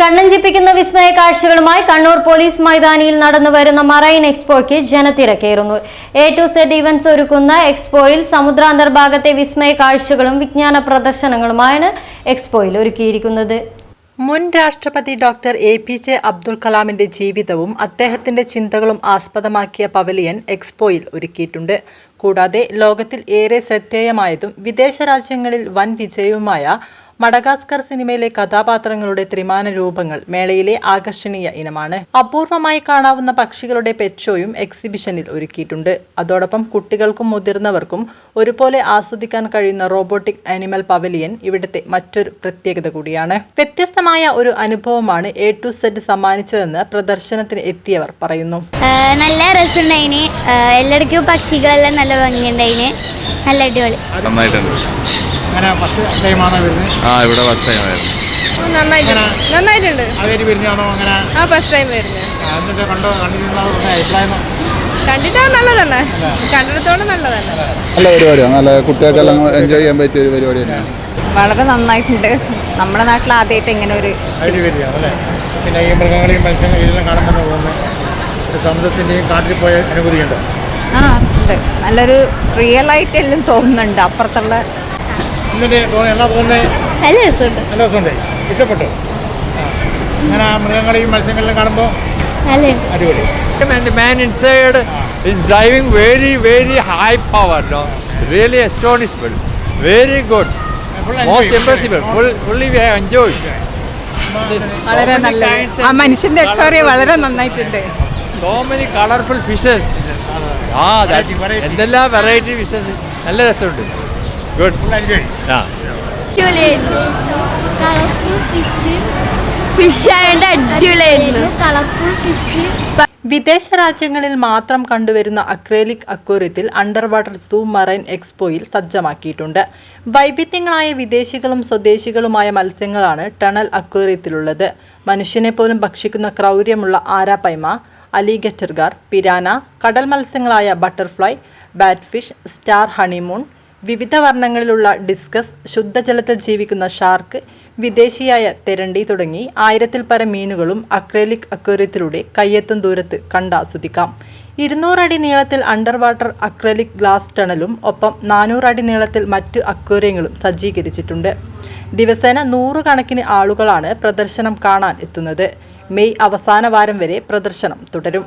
കണ്ണഞ്ചിപ്പിക്കുന്ന വിസ്മയ കാഴ്ചകളുമായി Kannur police മൈതാനിയിൽ നടന്നു വരുന്ന മറൈൻ എക്സ്പോയ്ക്ക് ജനത്തിരക്കേറുന്നു. എ ടു സെഡ് ഇവന്റ്സ് ഒരുക്കുന്ന എക്സ്പോയിൽ സമുദ്രാന്തർഭാഗത്തെ വിസ്മയ കാഴ്ചകളും വിജ്ഞാന പ്രദർശനങ്ങളുമാണ് എക്സ്പോയിൽ ഒരുക്കിയിരിക്കുന്നത്. മുൻ രാഷ്ട്രപതി doctor A P J Abdul കലാമിന്റെ ജീവിതവും അദ്ദേഹത്തിന്റെ ചിന്തകളും ആസ്പദമാക്കിയ പവലിയൻ എക്സ്പോയിൽ ഒരുക്കിയിട്ടുണ്ട്. കൂടാതെ ലോകത്തിൽ ഏറെ ശ്രദ്ധേയമായതും വിദേശ രാജ്യങ്ങളിൽ വൻ വിജയവുമായ മഡഗാസ്കർ സിനിമയിലെ കഥാപാത്രങ്ങളുടെ ത്രിമാന രൂപങ്ങൾ മേളയിലെ ആകർഷണീയ ഇനമാണ്. അപൂർവമായി കാണാവുന്ന പക്ഷികളുടെ പെച്ചോയും എക്സിബിഷനിൽ ഒരുക്കിയിട്ടുണ്ട്. അതോടൊപ്പം കുട്ടികൾക്കും മുതിർന്നവർക്കും ഒരുപോലെ ആസ്വദിക്കാൻ കഴിയുന്ന റോബോട്ടിക് ആനിമൽ പവലിയൻ ഇവിടുത്തെ മറ്റൊരു പ്രത്യേകത കൂടിയാണ്. വ്യത്യസ്തമായ ഒരു അനുഭവമാണ് എ ടു സെഡ് സമ്മാനിച്ചതെന്ന് പ്രദർശനത്തിന് എത്തിയവർ പറയുന്നു. നല്ല രസമുണ്ടായിന്. ആഹ് എല്ലായിടയ്ക്കും പക്ഷികളെല്ലാം നല്ല ഭംഗിയുണ്ടായിന്. നല്ല അടിപൊളി. നന്നായിട്ടുണ്ട്. അങ്ങനെ ഫസ്റ്റ് ടൈമാണോ വരുന്നത്. ആ ഇവിടെ ഫസ്റ്റ് ടൈം ആയിരുന്നു. നന്നായിട്ടുണ്ട്. നന്നായിട്ടുണ്ട്. വരുന്നതാണോ അങ്ങനെ? ആ ഫസ്റ്റ് ടൈം വരുന്നത്. ആ, എന്നിട്ട് കണ്ടോ കണ്ടിട്ടുള്ള അഭിപ്രായം? കണ്ടിട്ടാ നല്ലതല്ലേ? കണ്ടിടത്തോളം നല്ലതന്നെ നല്ല പരിപാടിയാണ് നല്ല കുട്ടികൾക്കെല്ലാം എൻജോയ് ചെയ്യാൻ പറ്റിയ ഒരു പരിപാടി തന്നെയാണ്. വളരെ നന്നായിട്ടുണ്ട്. നമ്മുടെ നാട്ടിൽ ആദ്യമായിട്ട് ഇങ്ങനെ ഒരു പിന്നെ ഈ മൃഗങ്ങളെയും മത്സ്യങ്ങളെയും കാണുമ്പോൾ തോന്നുന്നു ഒരു സമുദ്രത്തിന്റെയും കാട്ടിൽ പോയ അനുഭൂതിയുണ്ട്. ആ ഉണ്ട്. നല്ലൊരു റിയൽ ആയിട്ട് എല്ലാം തോന്നുന്നുണ്ട്. അപ്പുറത്തുള്ള എന്നിട്ട് തോന്നി എന്താ തോന്നുന്നേ നല്ല രസമുണ്ട്. നല്ല രസമുണ്ട്? ഇഷ്ടപ്പെട്ടു? അങ്ങനെ മൃഗങ്ങളെയും മത്സ്യങ്ങളിലും കാണുമ്പോൾ അടിപൊളി. Man inside is driving very very high power do really astonishable very good most impressible fully we have enjoy വളരെ നല്ല മനുഷ്യന്റെ എക്വറി വളരെ നന്നായിട്ടുണ്ട്. സോ മെനി കളർഫുൾ ഫിഷസ് ആ എന്തെല്ലാം വെറൈറ്റി ഫിഷസ് നല്ല രസമുണ്ട്. ഗുഡ് ആ. വിദേശ രാജ്യങ്ങളിൽ മാത്രം കണ്ടുവരുന്ന അക്രേലിക് അക്വേറിയത്തിൽ അണ്ടർ വാട്ടർ സൂ മറൈൻ എക്സ്പോയിൽ സജ്ജമാക്കിയിട്ടുണ്ട്. വൈവിധ്യങ്ങളായ വിദേശികളും സ്വദേശികളുമായ മത്സ്യങ്ങളാണ് ടണൽ അക്വേറിയത്തിലുള്ളത്. മനുഷ്യനെ പോലും ഭക്ഷിക്കുന്ന ക്രൗര്യമുള്ള ആരാപൈമ അലിഗറ്റർഗാർ പിരാന കടൽ മത്സ്യങ്ങളായ ബട്ടർഫ്ലൈ ബാറ്റ്ഫിഷ് സ്റ്റാർ ഹണിമൂൺ വിവിധ വർണങ്ങളിലുള്ള ഡിസ്കസ് ശുദ്ധജലത്തിൽ ജീവിക്കുന്ന ഷാർക്ക് വിദേശിയായ തെരണ്ടി തുടങ്ങി ആയിരത്തിൽ പരം മീനുകളും അക്രലിക് അക്വേറിയത്തിലൂടെ കയ്യെത്തും ദൂരത്ത് കണ്ടാസ്വദിക്കാം ഇരുന്നൂറടി നീളത്തിൽ അണ്ടർ വാട്ടർ അക്രലിക് ഗ്ലാസ് ടണലും ഒപ്പം നാനൂറടി നീളത്തിൽ മറ്റ് അക്വേറിയങ്ങളും സജ്ജീകരിച്ചിട്ടുണ്ട്. ദിവസേന നൂറുകണക്കിന് ആളുകളാണ് പ്രദർശനം കാണാൻ എത്തുന്നത്. മെയ് അവസാന വാരം വരെ പ്രദർശനം തുടരും.